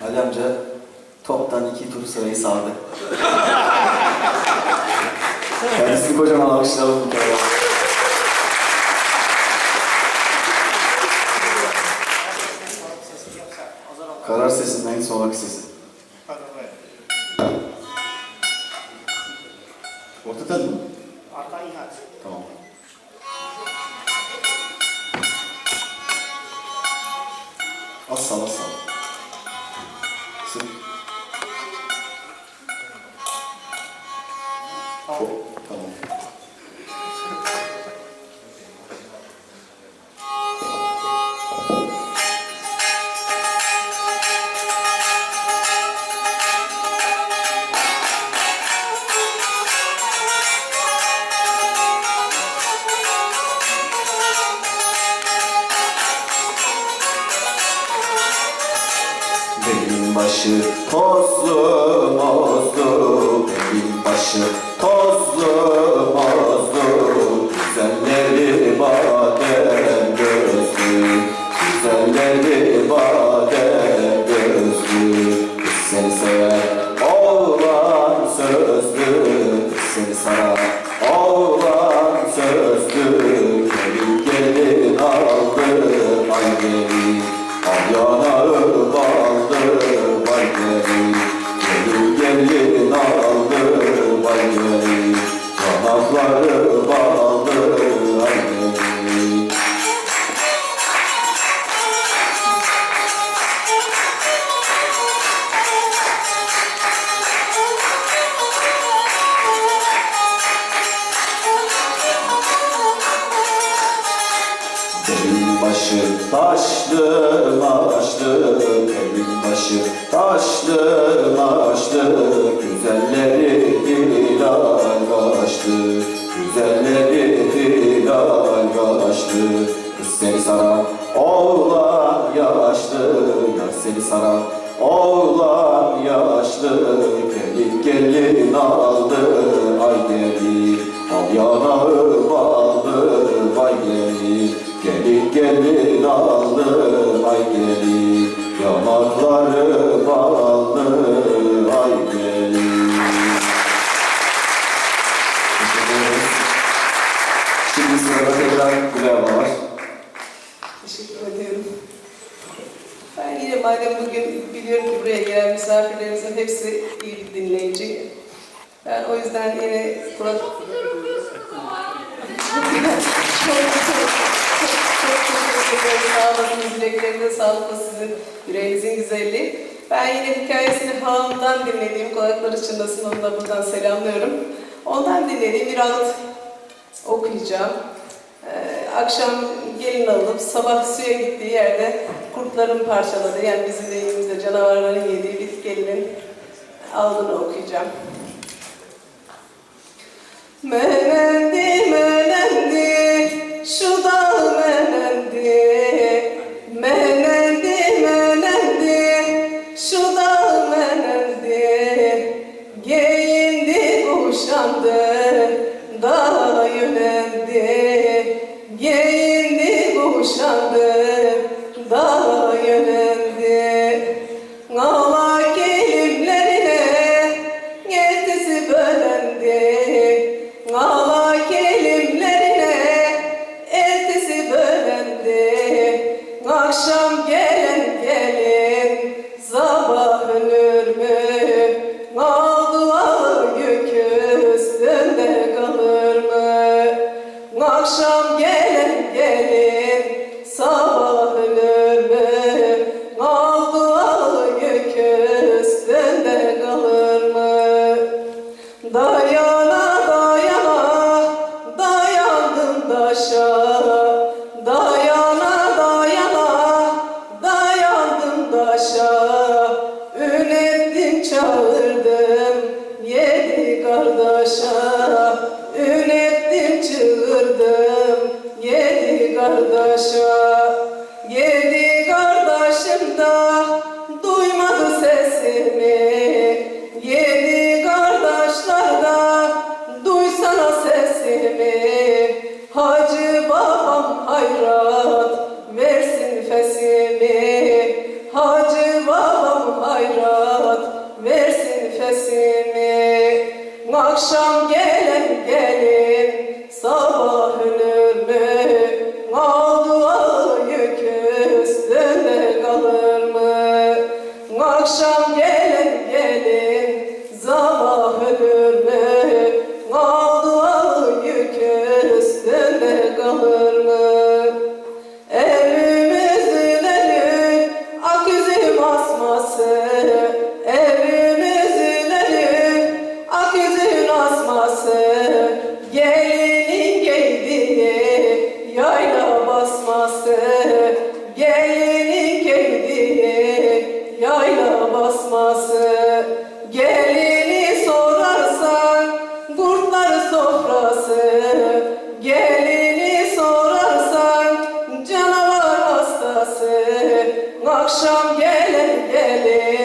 Ali amca toptan iki tur sırayı saldı. Kendisini kocaman alkışlayalım bir kere. Karar sesinden sonraki sesi. Orta tel 我扫了扫 Benim başı tozlu mozlu Benim başı tozlu mozlu. Güzelleri badem gözlü Güzelleri badem taşlı maşlı Benim başı. Taşlı maşlı Güzelleri hilal kaçtı Güzelleri hilal kaçtı Kız seni saran oğlan yaşlı. Yar seni saran oğlan yaşlı. Gelin gelin aldı. Ay gelin. Al yanağı baldı. Vay gelin Gelin gelin aldı ay gelin Yanakları baldı ay gelin. Şimdi sırada tekrar Gülay abla var. Teşekkür ediyorum. Ben yine madem bugün biliyorum ki buraya gelen misafirlerimizin hepsi iyi bir dinleyici. Ben o yüzden yine Burak... teşekkür. Sağ olasınız, dileklerinize sağlık olsun sizin yüreğinizin güzelliği. Ben yine hikayesini halamdan dinlediğim, kulakları çınlasın onu da buradan selamlıyorum. Ondan dinlediğim bir anıt okuyacağım. Ee, akşam gelin alıp sabah suya gittiği yerde kurtların parçaladığı yani bizim deyimimizde canavarların yediği bir gelinin aldığını okuyacağım. Menendi menendi şu dağ menendi Menendi menendi şu dağ menendi Giyindi kuşandı dağa yöneldi. Giyindi kuşandı dağa yöneldi da duymadı sesimi. Yedi kardeşler da duysana sesimi. Hacı babam hayrat versin fesimi Akşam gelin gelin Sabah ölür mü Aldı ağır yük üstünde kalır mı? Evimizin eli aküzüm asması. Evimizin eli aküzün asması. Gelinin giydiği yayla basması. Gelinin giydiği basması. Gelini sorarsan kurtlar sofrası. Gelini sorarsan canavar hastası. Akşam gelin gelin